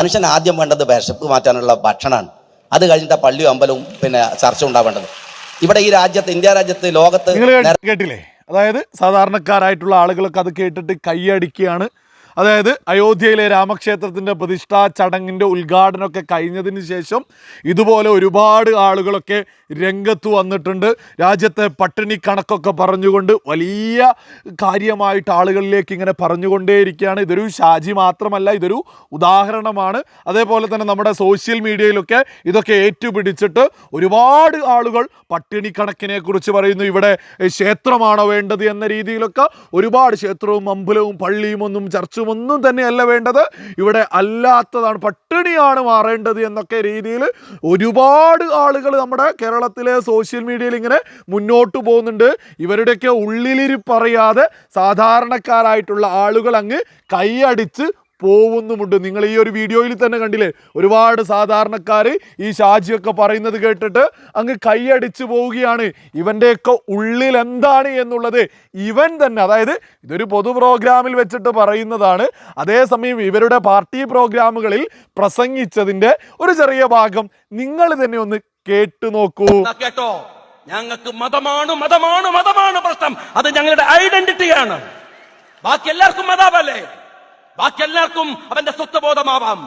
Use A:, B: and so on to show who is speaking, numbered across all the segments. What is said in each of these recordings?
A: മനുഷ്യൻ ആദ്യം വേണ്ടത് വിശപ്പ് മാറ്റാനുള്ള ഭക്ഷണമാണ്. അത് കഴിഞ്ഞിട്ട് പള്ളിയും അമ്പലവും പിന്നെ ചർച്ച ഉണ്ടാവേണ്ടത്. ഇവിടെ ഈ രാജ്യത്ത് ഇന്ത്യ രാജ്യത്ത് ലോകത്ത്
B: കേട്ടില്ലേ? അതായത് സാധാരണക്കാരായിട്ടുള്ള ആളുകളൊക്കെ അത് കേട്ടിട്ട് കൈയടിക്കുകയാണ്. അതായത് അയോധ്യയിലെ രാമക്ഷേത്രത്തിന്റെ പ്രതിഷ്ഠാ ചടങ്ങിന്റെ ഉദ്ഘാടനമൊക്കെ കഴിഞ്ഞതിന് ശേഷം ഇതുപോലെ ഒരുപാട് ആളുകളൊക്കെ രംഗത്ത് വന്നിട്ടുണ്ട്. രാജ്യത്തെ പട്ടിണി കണക്കൊക്കെ പറഞ്ഞുകൊണ്ട് വലിയ കാര്യമായിട്ട് ആളുകളിലേക്ക് ഇങ്ങനെ പറഞ്ഞുകൊണ്ടേയിരിക്കുകയാണ്. ഇതൊരു ഷാജി മാത്രമല്ല ഇതൊരു ഉദാഹരണമാണ്. അതേപോലെ തന്നെ നമ്മുടെ സോഷ്യൽ മീഡിയയിലൊക്കെ ഇതൊക്കെ ഏറ്റുപിടിച്ചിട്ട് ഒരുപാട് ആളുകൾ പട്ടിണി കണക്കിനെ കുറിച്ച് പറയുന്നു. ഇവിടെ ക്ഷേത്രമാണോ വേണ്ടത് എന്ന രീതിയിലൊക്കെ ഒരുപാട് ക്ഷേത്രവും അമ്പലവും പള്ളിയും ഒന്നും ചർച്ചും ഒന്നും തന്നെയല്ല വേണ്ടത്. ഇവിടെ അല്ലാത്തതാണ്. പട്ടിണിയാണ് മാറേണ്ടത് എന്നൊക്കെ രീതിയിൽ ഒരുപാട് ആളുകൾ നമ്മുടെ കേരളത്തിലെ സോഷ്യൽ മീഡിയയിൽ ഇങ്ങനെ മുന്നോട്ട് പോകുന്നുണ്ട്. ഇവരുടെയൊക്കെ ഉള്ളിലിരി പറയാതെ സാധാരണക്കാരായിട്ടുള്ള ആളുകൾ അങ്ങ് കൈയടിച്ച് പോകുന്നുമുണ്ട്. നിങ്ങൾ ഈ ഒരു വീഡിയോയിൽ തന്നെ കണ്ടില്ലേ? ഒരുപാട് സാധാരണക്കാർ ഈ ഷാജിയൊക്കെ പറയുന്നത് കേട്ടിട്ട് അങ്ങ് കൈയടിച്ചു പോവുകയാണ്. ഇവന്റെയൊക്കെ ഉള്ളിൽ എന്താണ് എന്നുള്ളത് ഇവൻ തന്നെ അതായത് ഇതൊരു പൊതു പ്രോഗ്രാമിൽ വെച്ചിട്ട് പറയുന്നതാണ്. അതേസമയം ഇവരുടെ പാർട്ടി പ്രോഗ്രാമുകളിൽ പ്രസംഗിച്ചതിന്റെ ഒരു ചെറിയ ഭാഗം നിങ്ങൾ തന്നെ ഒന്ന് കേട്ടു നോക്കൂ.
C: കേട്ടോ? ഞങ്ങൾക്ക് മതമാണ് മതമാണ് മതമാണ് പ്രശ്നം. അത് ഞങ്ങളുടെ ഐഡന്റിറ്റിയാണ്. ബാക്കി എല്ലാവർക്കും മതാവല്ലേ ബാക്കി എല്ലാവർക്കും അവന്റെ സ്വത്വബോധമാവാം.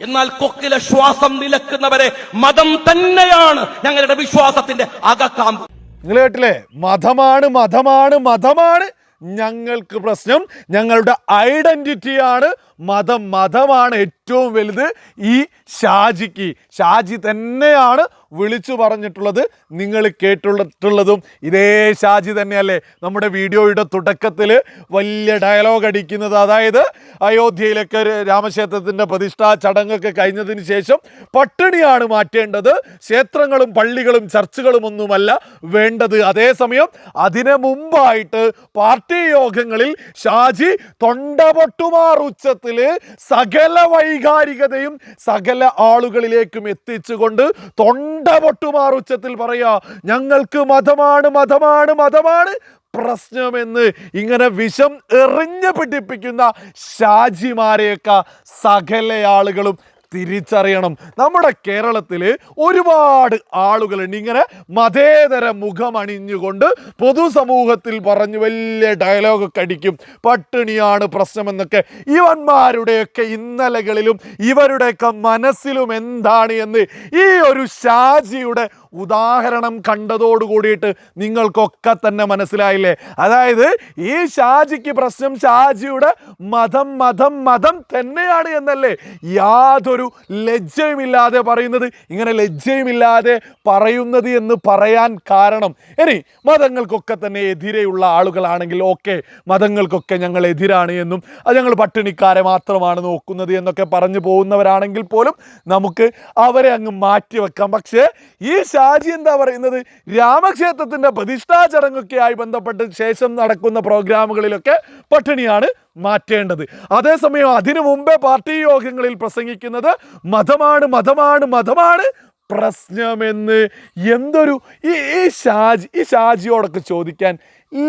C: എന്നാൽ കൊക്കിലെ ശ്വാസം നിലക്കുന്നവരെ മതം തന്നെയാണ് ഞങ്ങളുടെ വിശ്വാസത്തിന്റെ അകക്കാമ്പ്.
B: നിങ്ങൾ കേട്ടില്ലേ മതമാണ് മതമാണ് മതമാണ് ഞങ്ങൾക്ക് പ്രശ്നം. ഞങ്ങളുടെ ഐഡന്റിറ്റിയാണ് മതം. മതമാണ് ഏറ്റവും വലുത് ഈ ഷാജിക്ക്. ഷാജി തന്നെയാണ് വിളിച്ചു പറഞ്ഞിട്ടുള്ളത്. നിങ്ങൾ കേട്ടിട്ടുള്ളതും ഇതേ ഷാജി തന്നെയല്ലേ. നമ്മുടെ വീഡിയോയുടെ തുടക്കത്തിൽ വലിയ ഡയലോഗ് അടിക്കുന്നത്. അതായത് അയോധ്യയിലൊക്കെ രാമക്ഷേത്രത്തിന്റെ പ്രതിഷ്ഠാ ചടങ്ങൊക്കെ കഴിഞ്ഞതിന് ശേഷം പട്ടിണിയാണ് മാറ്റേണ്ടത്. ക്ഷേത്രങ്ങളും പള്ളികളും ചർച്ചുകളും ഒന്നുമല്ല വേണ്ടത്. അതേസമയം അതിനു മുമ്പായിട്ട് പാർട്ടി യോഗങ്ങളിൽ ഷാജി തൊണ്ടപൊട്ടുമാർ ഉച്ചത്തിൽ സകല വൈകാരികതയും സകല ആളുകളിലേക്കും എത്തിച്ചുകൊണ്ട് തൊണ്ടപൊട്ടുമാർ ഉച്ചത്തിൽ പറയാ ഞങ്ങൾക്ക് മതമാണ് മതമാണ് മതമാണ് പ്രശ്നമെന്ന് ഇങ്ങനെ വിഷം എറിഞ്ഞു പിടിപ്പിക്കുന്ന ഷാജിമാരെയൊക്കെ സകല ആളുകളും തിരിച്ചറിയണം. നമ്മുടെ കേരളത്തിൽ ഒരുപാട് ആളുകളുണ്ട്. ഇങ്ങനെ മതേതര മുഖമണിഞ്ഞുകൊണ്ട് പൊതുസമൂഹത്തിൽ പറഞ്ഞു വലിയ ഡയലോഗൊക്കെ അടിക്കും. പട്ടിണിയാണ് പ്രശ്നമെന്നൊക്കെ. ഇവന്മാരുടെയൊക്കെ ഇന്നലകളിലും ഇവരുടെയൊക്കെ മനസ്സിലും എന്താണ് എന്ന് ഈ ഒരു ഷാജിയുടെ ഉദാഹരണം കണ്ടതോട് കൂടിയിട്ട് നിങ്ങൾക്കൊക്കെ തന്നെ മനസ്സിലായില്ലേ? അതായത് ഈ ഷാജിക്ക് പ്രശ്നം ഷാജിയുടെ മതം മതം മതം തന്നെയാണ് എന്നല്ലേ? യാതൊരു ലജ്ജയുമില്ലാതെ പറയുന്നത് ഇങ്ങനെ ലജ്ജയുമില്ലാതെ പറയുന്നത് എന്ന് പറയാൻ കാരണം ഇനി മതങ്ങൾക്കൊക്കെ തന്നെ എതിരെയുള്ള ആളുകളാണെങ്കിൽ ഓക്കെ മതങ്ങൾക്കൊക്കെ ഞങ്ങൾ എതിരാണ് എന്നും അത് ഞങ്ങൾ പട്ടിണിക്കാരെ മാത്രമാണ് നോക്കുന്നത് എന്നൊക്കെ പറഞ്ഞു പോകുന്നവരാണെങ്കിൽ പോലും നമുക്ക് അവരെ അങ്ങ് മാറ്റിവെക്കാം. പക്ഷേ ഈ ഷാജി എന്താ പറയുന്നത്? രാമക്ഷേത്രത്തിന്റെ പ്രതിഷ്ഠാ ചടങ്ങൊക്കെയായി ബന്ധപ്പെട്ട് ശേഷം നടക്കുന്ന പ്രോഗ്രാമുകളിലൊക്കെ പട്ടിണിയാണ് മാറ്റേണ്ടത്. അതേസമയം അതിനു മുമ്പേ പാർട്ടി യോഗങ്ങളിൽ പ്രസംഗിക്കുന്നത് മതമാണ് മതമാണ് മതമാണ് പ്രശ്നമെന്ന് എന്തൊരു ഈ ഷാജി ഈ ഷാജിയോടൊക്കെ ചോദിക്കാൻ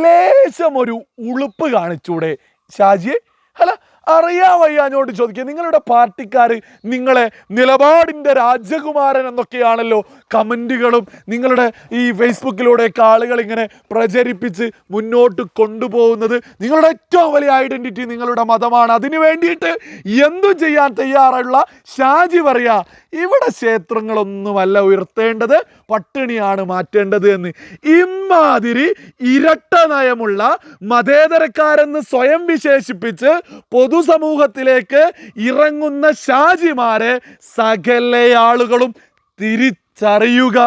B: ലേശം ഒരു ഉളുപ്പ് കാണിച്ചൂടെ ഷാജിയെ? അല്ല അറിയാൻ വയ്യാഞ്ഞോട് ചോദിക്കുക. നിങ്ങളുടെ പാർട്ടിക്കാർ നിങ്ങളെ നിലപാടിന്റെ രാജകുമാരൻ എന്നൊക്കെയാണല്ലോ കമന്റുകളും നിങ്ങളുടെ ഈ ഫേസ്ബുക്കിലൂടെയൊക്കെ ആളുകൾ ഇങ്ങനെ പ്രചരിപ്പിച്ച് മുന്നോട്ട് കൊണ്ടുപോകുന്നത്. നിങ്ങളുടെ ഏറ്റവും വലിയ ഐഡന്റിറ്റി നിങ്ങളുടെ മതമാണ്. അതിന് വേണ്ടിയിട്ട് എന്തും ചെയ്യാൻ തയ്യാറുള്ള ഷാജി പറയാ ഇവിടെ ക്ഷേത്രങ്ങളൊന്നുമല്ല ഉയർത്തേണ്ടത് പട്ടിണിയാണ് മാറ്റേണ്ടത് എന്ന്. ഇമാതിരി ഇരട്ട നയമുള്ള മതേതരക്കാരെന്ന് സ്വയം വിശേഷിപ്പിച്ച് പൊതുസമൂഹത്തിലേക്ക് ഇറങ്ങുന്ന ഷാജിമാരെ സകല ആളുകളും തിരിച്ചറിയുക.